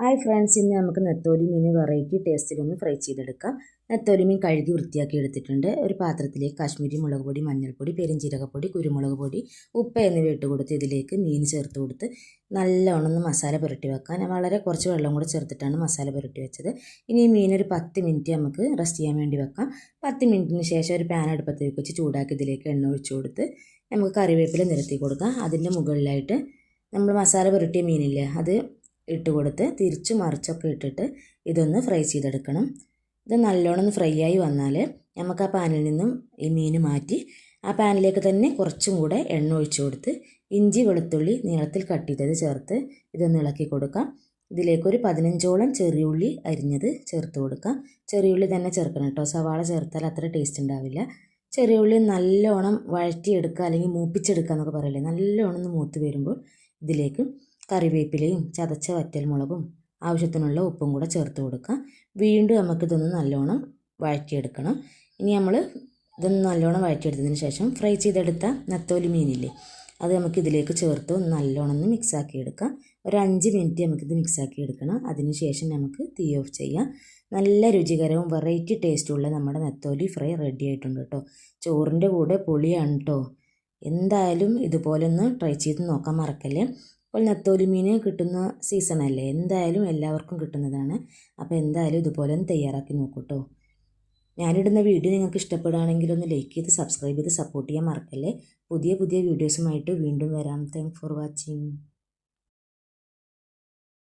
Hi friends ഇന്ന് നമുക്ക് നെത്തോലി മീൻ വെറൈറ്റി ടേസ്റ്റിലൊന്ന് ഫ്രൈ ചെയ്തെടുക്കാം. നെത്തോലി മീൻ കഴുകി വൃത്തിയാക്കി എടുത്തിട്ടുണ്ട്. ഒരു പാത്രത്തിലേക്ക് കാശ്മീരി മുളക് പൊടി മഞ്ഞൾപ്പൊടി പെരുംജീരകപ്പൊടി കുരുമുളക് പൊടി ഉപ്പ് എന്നിവ ഇട്ട് കൊടുത്ത് ഇതിലേക്ക് മീൻ ചേർത്ത് കൊടുത്ത് നല്ലോണം മസാല പുരട്ടി വെക്കാം. ഞാൻ വളരെ കുറച്ച് വെള്ളം കൂടെ ചേർത്തിട്ടാണ് മസാല പുരട്ടി വെച്ചത്. ഇനി ഈ മീൻ ഒരു പത്ത് മിനിറ്റ് നമുക്ക് റെസ്റ്റ് ചെയ്യാൻ വേണ്ടി വെക്കാം. പത്ത് മിനിറ്റിന് ശേഷം ഒരു പാൻ അടുപ്പത്തേക്ക് വെച്ച് ചൂടാക്കി ഇതിലേക്ക് എണ്ണ ഒഴിച്ചു കൊടുത്ത് നമുക്ക് കറിവേപ്പില നിരത്തി കൊടുക്കാം. അതിന്റെ മുകളിലായിട്ട് നമ്മൾ മസാല പുരട്ടിയ മീനില്ലേ അത് ഇട്ട് കൊടുത്ത് തിരിച്ചു മറിച്ചൊക്കെ ഇട്ടിട്ട് ഇതൊന്ന് ഫ്രൈ ചെയ്തെടുക്കണം. ഇത് നല്ലോണം ഫ്രൈ ആയി വന്നാൽ നമുക്ക് ആ പാനിൽ നിന്നും ഈ മീൻ മാറ്റി ആ പാനിലേക്ക് തന്നെ കുറച്ചും കൂടെ എണ്ണ ഒഴിച്ചു കൊടുത്ത് ഇഞ്ചി വെളുത്തുള്ളി നീളത്തിൽ കട്ട് ചേർത്ത് ഇതൊന്ന് ഇളക്കി കൊടുക്കാം. ഇതിലേക്ക് ഒരു പതിനഞ്ചോളം ചെറിയുള്ളി അരിഞ്ഞത് ചേർത്ത് കൊടുക്കാം. ചെറിയുള്ളി തന്നെ ചേർക്കണം കേട്ടോ. സവാള ചേർത്താൽ അത്ര ടേസ്റ്റ് ഉണ്ടാവില്ല. ചെറിയുള്ളി നല്ലോണം വഴറ്റിയെടുക്കുക അല്ലെങ്കിൽ മൂപ്പിച്ചെടുക്കുക എന്നൊക്കെ പറയില്ലേ? നല്ലോണം ഒന്ന് മൂത്ത് വരുമ്പോൾ ഇതിലേക്ക് കറിവേപ്പിലയും ചതച്ച വറ്റൽമുളകും ആവശ്യത്തിനുള്ള ഉപ്പും കൂടെ ചേർത്ത് കൊടുക്കുക. വീണ്ടും നമുക്കിതൊന്ന് നല്ലോണം വഴറ്റിയെടുക്കണം. ഇനി നമ്മൾ ഇതൊന്ന് നല്ലോണം വഴറ്റിയെടുത്തതിന് ശേഷം ഫ്രൈ ചെയ്തെടുത്ത നത്തോലി മീനില്ലേ അത് നമുക്ക് ഇതിലേക്ക് ചേർത്ത് ഒന്ന് നല്ലോണം ഒന്ന് മിക്സാക്കി എടുക്കാം ഒരു അഞ്ച് മിനിറ്റ് നമുക്കിത് മിക്സാക്കി എടുക്കണം അതിന് ശേഷം നമുക്ക് തീ ഓഫ് ചെയ്യാം. നല്ല രുചികരവും വെറൈറ്റി ടേസ്റ്റുള്ള നമ്മുടെ നത്തോലി ഫ്രൈ റെഡി ആയിട്ടുണ്ട് കേട്ടോ. ചോറിന്റെ കൂടെ പൊളിയാണ് കേട്ടോ. എന്തായാലും ഇതുപോലെ ഒന്ന് ട്രൈ ചെയ്ത് നോക്കാൻ മറക്കല്ലേ? ഇപ്പോൾ നത്തോലി മീൻ കിട്ടുന്ന സീസണല്ലേ എന്തായാലും എല്ലാവർക്കും കിട്ടുന്നതാണ്. അപ്പോൾ എന്തായാലും ഇതുപോലെ ഒന്ന് തയ്യാറാക്കി നോക്കൂ കേട്ടോ ഞാനിടുന്ന വീഡിയോ നിങ്ങൾക്ക് ഇഷ്ടപ്പെടുകയാണെങ്കിൽ ഒന്ന് ലൈക്ക് ചെയ്ത് സബ്സ്ക്രൈബ് ചെയ്ത് സപ്പോർട്ട് ചെയ്യാൻ മറക്കല്ലേ? പുതിയ പുതിയ വീഡിയോസുമായിട്ട് വീണ്ടും വരാം. Thank for watching